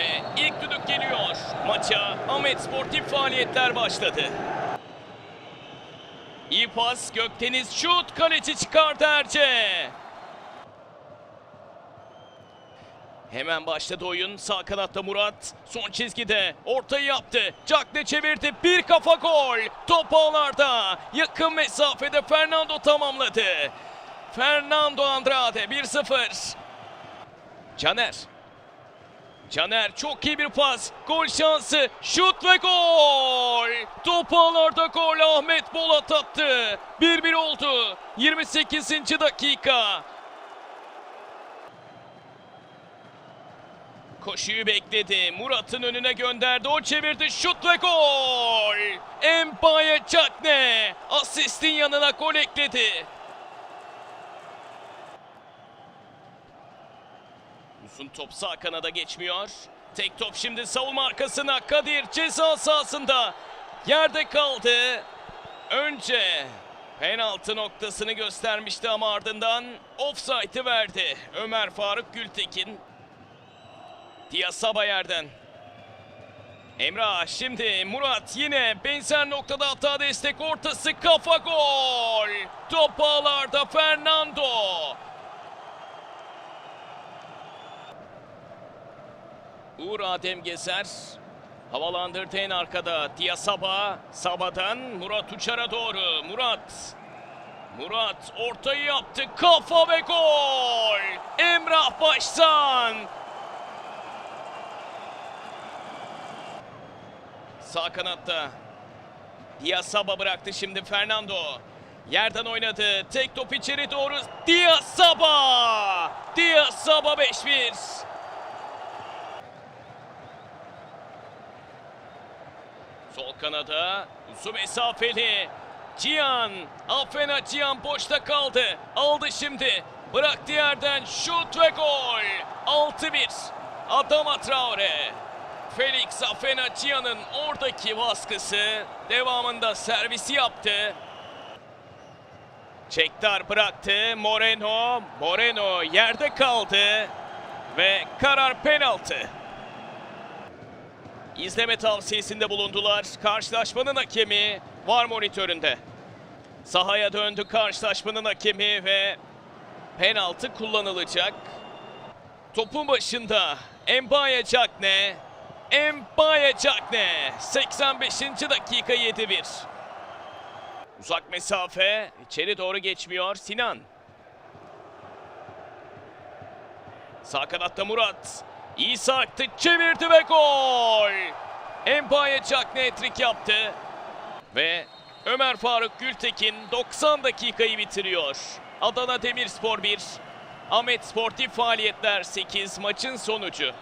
Ve ilk düdük geliyor. Maça Ahmet Sportif faaliyetler başladı. İyi pas, Gökdeniz şut, kaleci çıkardı Erce. Hemen başladı oyun. Sağ kanatta Murat. Son çizgide ortayı yaptı. Cakne çevirdi. Bir kafa gol. Top ağlarda. Yakın mesafede Fernando tamamladı. Fernando Andrade 1-0. Caner. Caner çok iyi bir pas. Gol şansı. Şut ve gol. Top ağlarda gol. Ahmet Bolat attı. 1-1 oldu. 28. dakika. Koşuyu bekledi. Murat'ın önüne gönderdi. O çevirdi. Şut ve gol. Empaye Çakne. Asistin yanına gol ekledi. Uzun top sağ kanada geçmiyor. Tek top şimdi savunma arkasına. Kadir ceza sahasında. Yerde kaldı. Önce penaltı noktasını göstermişti ama ardından offside'ı verdi. Ömer Faruk Gültekin Diyasaba yerden. Emrah şimdi Murat yine benzer noktada hata destek ortası kafa gol. Top ağlarda Fernando. Uğur Adem Gezer havalandırdı en arkada Diyasaba. Saba'dan Murat Uçar'a doğru. Murat Murat ortayı yaptı. Kafa ve gol. Emrah Başsan. Sağ kanatta. Diasaba bıraktı şimdi Fernando. Yerden oynadı. Tek top içeri doğru. Diasaba! Diasaba 5-1. Sol kanada uzun mesafeli. Cihan. Afena Cihan boşta kaldı. Aldı şimdi. Bıraktı yerden şut ve gol. 6-1. Adama Traore. Felix Afenacia'nın oradaki baskısı devamında servisi yaptı. Çektar bıraktı. Moreno. Moreno yerde kaldı. Ve karar penaltı. İzleme tavsiyesinde bulundular. Karşılaşmanın hakemi var monitöründe. Sahaya döndü karşılaşmanın hakemi ve penaltı kullanılacak. Topun başında Embaye Cakne. Embaye Cakne 85. dakika 7-1. Uzak mesafe içeri doğru geçmiyor Sinan. Sağ kanatta Murat. İyi sarktı çevirdi ve gol. Embaye Cakne etrik yaptı. Ve Ömer Faruk Gültekin 90 dakikayı bitiriyor. Adana Demirspor 1, Ahmet Sportif Faaliyetler 8 maçın sonucu.